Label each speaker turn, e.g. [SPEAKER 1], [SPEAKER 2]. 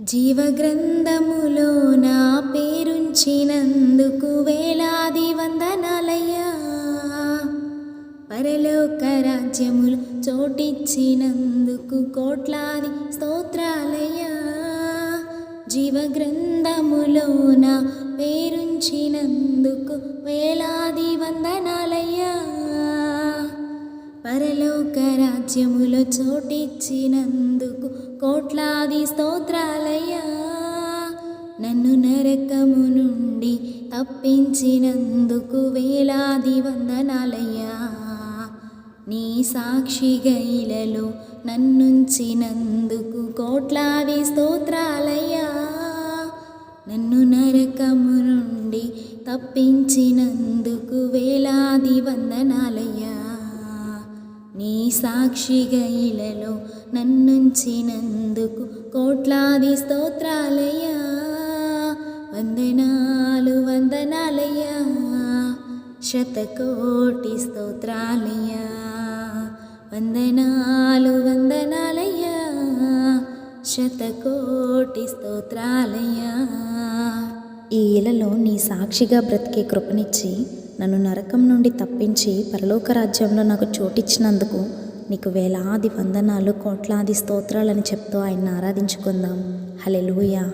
[SPEAKER 1] జీవగ్రంథములో నా పేరుంచినందుకు వేలాది వందనాలయ్యా. పరలోక రాజ్యములు చోటిచ్చినందుకు కోట్లాది స్తోత్రాలయ్యా. జీవగ్రంథములో నా పేరుంచినందుకు వేలాది వందనాలయ్యా. పరలోక రాజ్యములో చోటిచ్చినందుకు కోట్లాది స్తోత్రాలయ్యా. నన్ను నరకము నుండి తప్పించినందుకు వేలాది వందనాలయ్యా. నీ సాక్షి గైలలో నన్నుంచినందుకు కోట్లాది స్తోత్రాలయ్యా. నన్ను నరకము నుండి తప్పించినందుకు వేలాది వందనాలయ్యా. నీ సాక్షిగా ఇలలో నన్నుంచినందుకు కోట్లాది స్తోత్రాలయ్యా. వందనాలు వందనాలయ్యా. శతకోటి స్తోత్రాలయ్యా. వందనాలు వందనాలయ్యా. శతకోటి స్తోత్రాలయ్యా.
[SPEAKER 2] ఈ ఇలలో నీ సాక్షిగా బ్రతికే కృపనిచ్చి నన్ను నరకం నుండి తప్పించి పరలోక రాజ్యంలో నాకు చోటిచ్చినందుకు నీకు వేలాది వందనాలు కోట్లాది స్తోత్రాలని చెప్తూ ఆయన ఆరాధించుకుందాం. హలెలూయా